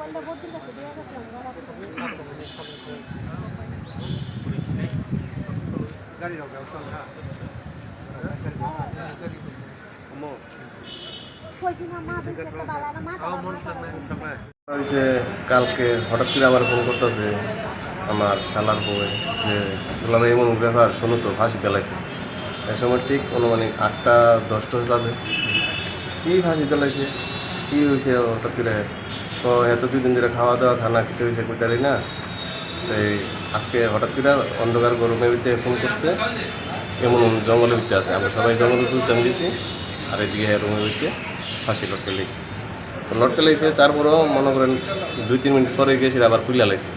মোবাইলটা হয়েছে কালকে হঠাৎ করে আমার ফোন করতেছে, আমার শালার বউয়ে যে তোলাবে এমন ব্যাপার, শোনো তো, ফাঁসি তেলাইছে এ সময় ঠিক অনুমানিক আটটা, দশটা বাজে। কি ফাঁসি তেলাইছে কি হয়েছে হঠাৎ করে? ও এত দুই দিন ধরে খাওয়া দাওয়া, খানা খেতে হয়েছে কোথারি না। তাই আজকে হঠাৎ করে অন্ধকার গরমের ভিতরে ফোন করছে। এমন জঙ্গলের ভিতরে আছে। আমরা সবাই জঙ্গলে খুঁজতাম গেছি আর এদিকে রুমের ভিতরে ফাঁসি লটকে লেগেছে তো লটকে লেগেছে তারপরেও মনে করেন দুই তিন মিনিট পরে গেছি আবার খুলে লাইছে।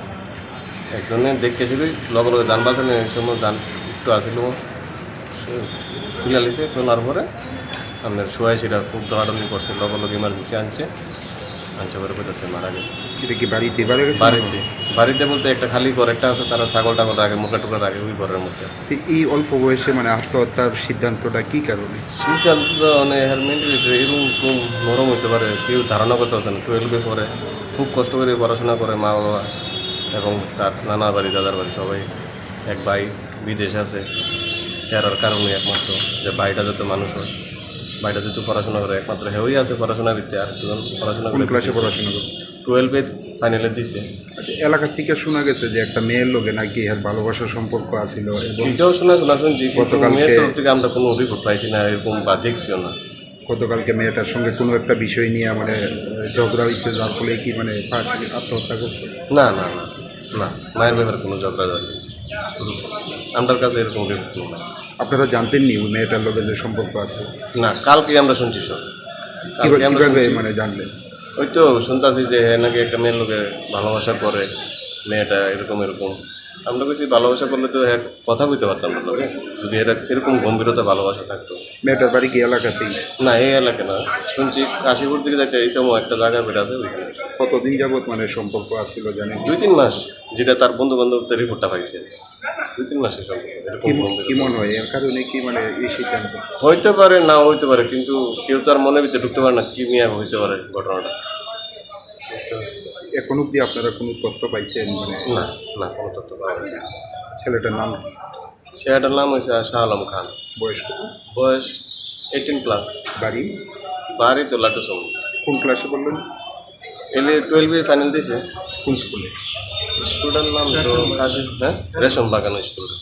একজনে দেখতে ছিল লগে লগে যান বাঁচানো এই সময় যান একটু আসিল খুলে লাইছে, খোলার পরে আপনার শোয়াই সেটা খুব ডরাডরি করছে, লগে লগে ইমার্জেন্সি আনছে। আনছে পরে কোথাছে মারা গেছে। এটা কি বাড়িতে? বাড়ি গেছে বাড়িতে। বাড়িতে বলতে একটা খালি ঘর একটা আছে তারা ছাগল টাগল রাখে মুখা টুকরা রাখে ওই ঘরের মধ্যে। তো এই অল্প বয়সে মানে আত্মহত্যার সিদ্ধান্তটা কি কারণে? সিদ্ধান্ত মানে মেন্টালিটি এরকম খুব নরম হতে পারে কেউ ধারণা করতে পারছে না টুয়েলভে পরে খুব কষ্ট করে পড়াশোনা করে মা বাবা এবং তার নানা বাড়ি দাদার বাড়ি সবাই এক ভাই বিদেশ আছে। এর কারণে একমাত্র যে ভাইটা যাতে মানুষ হয়। ভাইটা তো পড়াশোনা করে একমাত্র হেউই আছে পড়াশোনার ভিত্তি আর দুজন পড়াশোনা কোন করে ক্লাসে পড়াশোনা করতে? টুয়েলভে ফাইনালে দিছে। আচ্ছা এলাকা থেকে শোনা গেছে যে একটা মেয়ের লোকে নাকি এর ভালোবাসার সম্পর্ক আছিল এবং এটাও শোনা শোনা শুনছি কিন্তু গতকালকে- মেয়ের তরফ থেকে আমরা কোনো রিপোর্ট পাইছি না এরকম বা দেখছিও না। গতকালকে মেয়েটার সঙ্গে কোনো একটা বিষয় নিয়ে মানে ঝগড়া হয়েছে যার ফলে কি মানে আত্মহত্যা করছে? না না না। না মায়ের ব্যাপারে কোনো ঝগড়া জানিয়েছি আমার কাছে এরকম রিপোর্ট নেই আপনারা জানতেন নি ওই মেয়েটার লোকে যে সম্পর্ক আছে? না কালকে আমরা শুনছি সব। কালকে আমরা কীভাবে মানে জানলেন? ওই তো শুনতেছি যে হ্যাঁ নাকি একটা মেয়ের লোকে ভালোবাসা করে মেয়েটা এরকম এরকম। আমরা কিছু ভালোবাসা করলে তো হ্যাঁ কথা বলতে পারতাম না লোকে যদি এরা এরকম গম্ভীরতা ভালোবাসা থাকতো। মেয়েটার বাড়ি কি এলাকাতেই? না এই এলাকা না। শুনছি কাশীপুর থেকে যাইতে এই সময় একটা জায়গা বেড়ে আছে ওইখানে কতদিন যাবত মানে সম্পর্ক আছিল জানেন? দুই তিন মাস যেটা তার বন্ধু বান্ধবদের রিপোর্টটা পাইছে দুই তিন মাসের সম্পর্ক কি। মনে হয়? এর কারণে কি মানে এই সিদ্ধান্ত? হইতে পারে না হইতে পারে কিন্তু কেউ তার মনের ভিতরে ঢুকতে পারে না কি নিয়ে হইতে পারে ঘটনাটা। এখন অব্দি আপনারা কোনো তথ্য পাইছেন? মানে না না কোনো তথ্য পাওয়া ছেলেটার নাম কি? ছেলেটার নাম হয়েছে শাহ আলম খান। বয়স কত? বয়স এইটিন প্লাস বাড়ি? বাড়ি তো সঙ্গ কোন ক্লাসে বললেন এলে টুয়েলভে ফাইনাল দিয়েছে? কোন স্কুলে? স্কুলটার নাম তো কাশি হ্যাঁ? রেশম বাগান স্কুলটা